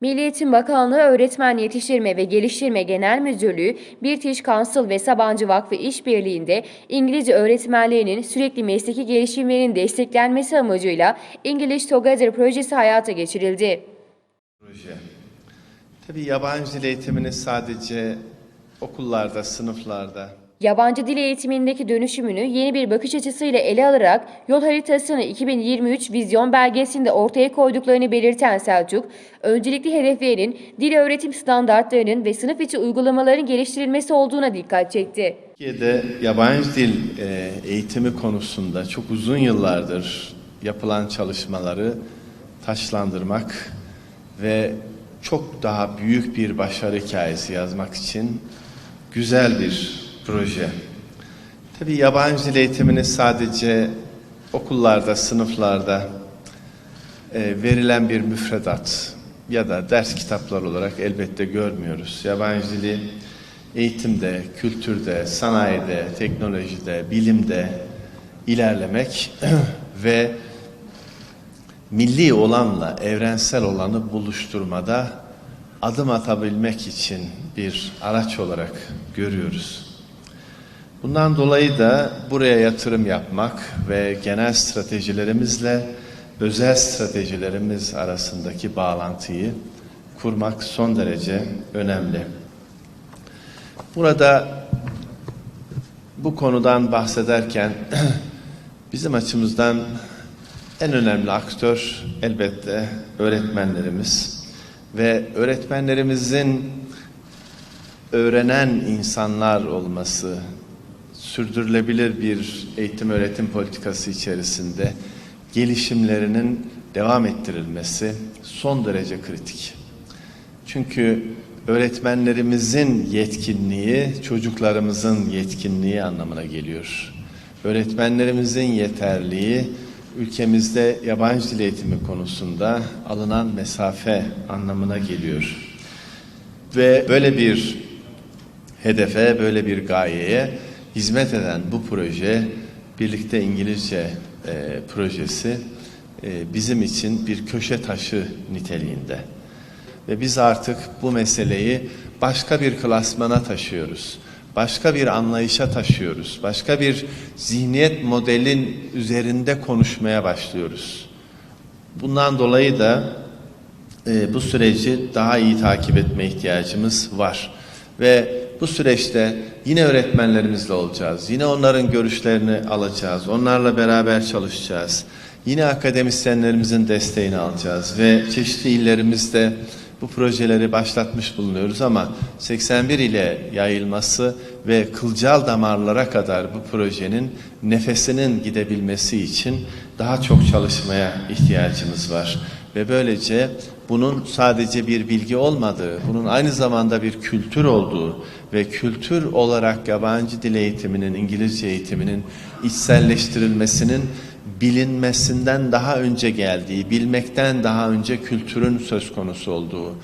Milli Eğitim Bakanlığı Öğretmen Yetiştirme ve Geliştirme Genel Müdürlüğü, British Council ve Sabancı Vakfı işbirliğinde İngilizce öğretmenlerinin sürekli mesleki gelişimlerinin desteklenmesi amacıyla English Together projesi hayata geçirildi. proje. Tabii yabancı dil eğitimini sadece okullarda, sınıflarda Yabancı dil eğitimindeki dönüşümünü yeni bir bakış açısıyla ele alarak yol haritasını 2023 vizyon belgesinde ortaya koyduklarını belirten Selçuk, öncelikli hedeflerinin dil öğretim standartlarının ve sınıf içi uygulamaların geliştirilmesi olduğuna dikkat çekti. Türkiye'de yabancı dil e, eğitimi konusunda çok uzun yıllardır yapılan çalışmaları taşlandırmak ve çok daha büyük bir başarı hikayesi yazmak için güzel bir proje. Tabii yabancı dil eğitimini sadece okullarda, sınıflarda e, verilen bir müfredat ya da ders kitapları olarak elbette görmüyoruz. Yabancı dili eğitimde, kültürde, sanayide, teknolojide, bilimde ilerlemek ve milli olanla evrensel olanı buluşturmada adım atabilmek için bir araç olarak görüyoruz. Bundan dolayı da buraya yatırım yapmak ve genel stratejilerimizle özel stratejilerimiz arasındaki bağlantıyı kurmak son derece önemli. Burada bu konudan bahsederken bizim açımızdan en önemli aktör elbette öğretmenlerimiz ve öğretmenlerimizin öğrenen insanlar olması, sürdürülebilir bir eğitim öğretim politikası içerisinde gelişimlerinin devam ettirilmesi son derece kritik. Çünkü öğretmenlerimizin yetkinliği çocuklarımızın yetkinliği anlamına geliyor. Öğretmenlerimizin yeterliği ülkemizde yabancı dil eğitimi konusunda alınan mesafe anlamına geliyor. Ve böyle bir hedefe, böyle bir gayeye hizmet eden bu proje, birlikte İngilizce e, projesi e, bizim için bir köşe taşı niteliğinde. Ve biz artık bu meseleyi başka bir klasmana taşıyoruz. Başka bir anlayışa taşıyoruz. Başka bir zihniyet modelin üzerinde konuşmaya başlıyoruz. Bundan dolayı da e, bu süreci daha iyi takip etme ihtiyacımız var. Ve bu süreçte yine öğretmenlerimizle olacağız. Yine onların görüşlerini alacağız. Onlarla beraber çalışacağız. Yine akademisyenlerimizin desteğini alacağız ve çeşitli illerimizde bu projeleri başlatmış bulunuyoruz ama 81 ile yayılması ve kılcal damarlara kadar bu projenin nefesinin gidebilmesi için daha çok çalışmaya ihtiyacımız var. Ve böylece bunun sadece bir bilgi olmadığı, bunun aynı zamanda bir kültür olduğu ve kültür olarak yabancı dil eğitiminin, İngilizce eğitiminin içselleştirilmesinin bilinmesinden daha önce geldiği, bilmekten daha önce kültürün söz konusu olduğu,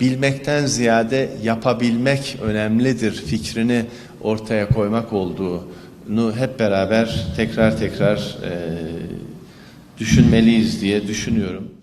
bilmekten ziyade yapabilmek önemlidir fikrini ortaya koymak olduğunu hep beraber tekrar tekrar e, düşünmeliyiz diye düşünüyorum.